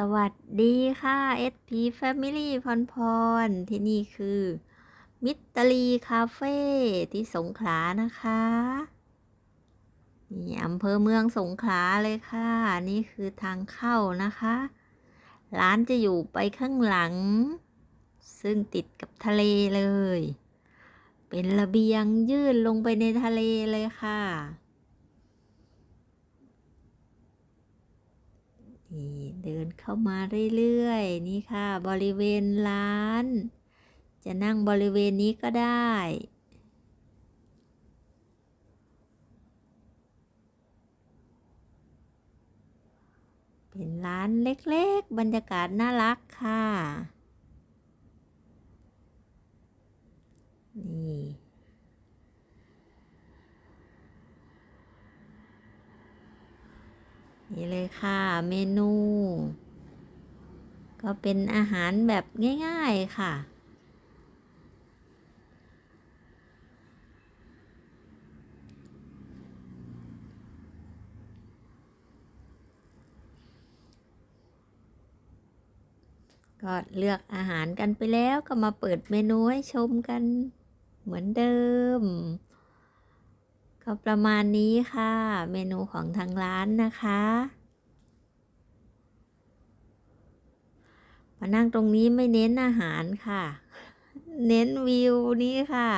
สวัสดีค่ะ SP Family พรพร ที่นี่คือ มิตรลีคาเฟ่ที่สงขลานะคะ นี่อำเภอเมืองสงขลาเลยค่ะ นี่คือทางเข้านะคะ ร้านจะอยู่ไปข้างหลัง ซึ่งติดกับทะเลเลย เป็นระเบียงยื่นลงไปในทะเลเลยค่ะ นี่เดินเข้ามาเรื่อยๆ นี่ค่ะ บริเวณร้าน จะนั่งบริเวณนี้ก็ได้ เป็นร้านเล็กๆ บรรยากาศน่ารักค่ะ นี่ นี่เลยค่ะเมนู ก็เป็นอาหารแบบง่าย ๆค่ะ ก็เลือกอาหารกันไปแล้วก็มาเปิดเมนูให้ชมกันเหมือนเดิม ก็ประมาณนี้ค่ะ เมนูของทางร้านนะคะมานั่งตรงนี้ไม่เน้นอาหารค่ะ เน้นวิวนี้ค่ะ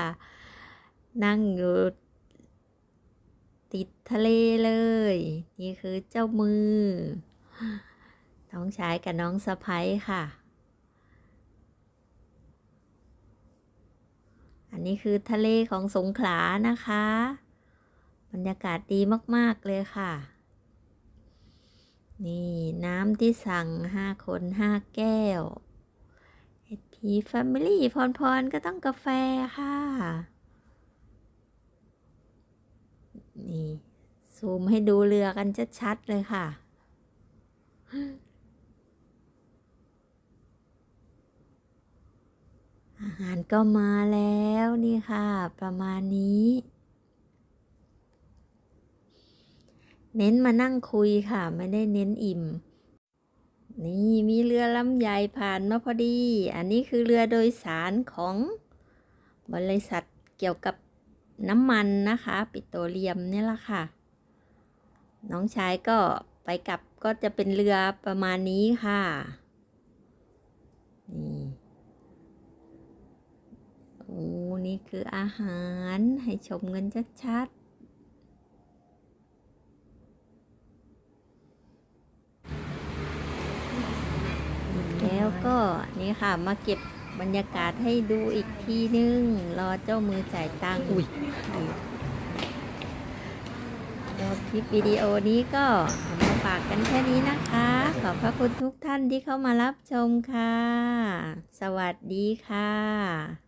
นั่งอยู่ติดทะเลเลย นี่คือเจ้ามือ น้องชายกับน้องสะพ้ยค่ะ อันนี้คือทะเลของสงขลานะคะ รรยากาศดีมาก ๆ เลยค่ะ นี่น้ำที่สั่งห้าคนห้าแก้ว HP Family พรพรก็ต้องกาแฟค่ะ นี่ ซูมให้ดูเรือกันชัด ๆ เลยค่ะอาหารก็มาแล้วนี่ค่ะ ประมาณนี้ เน้นมานั่งคุยค่ะ ไม่ได้เน้นอิ่ม นี่มีเรือลำใหญ่ผ่านมาพอดี อันนี้คือเรือโดยสารของบริษัทเกี่ยวกับน้ำมันนะคะ ปิโตรเลียมนี่แหละค่ะ น้องชายก็ไปกลับก็จะเป็นเรือประมาณนี้ค่ะ นี่โอ้นี่คืออาหารให้ชมเงินชัดๆ แล้วก็นี่ค่ะมาเก็บบรรยากาศให้ดูอีกทีนึง รอเจ้ามือจ่ายตังค์อุ้ยรอคลิปวิดีโอนี้ก็เอามาฝากกันแค่นี้นะคะ ขอบพระคุณทุกท่านที่เข้ามารับชมค่ะ สวัสดีค่ะ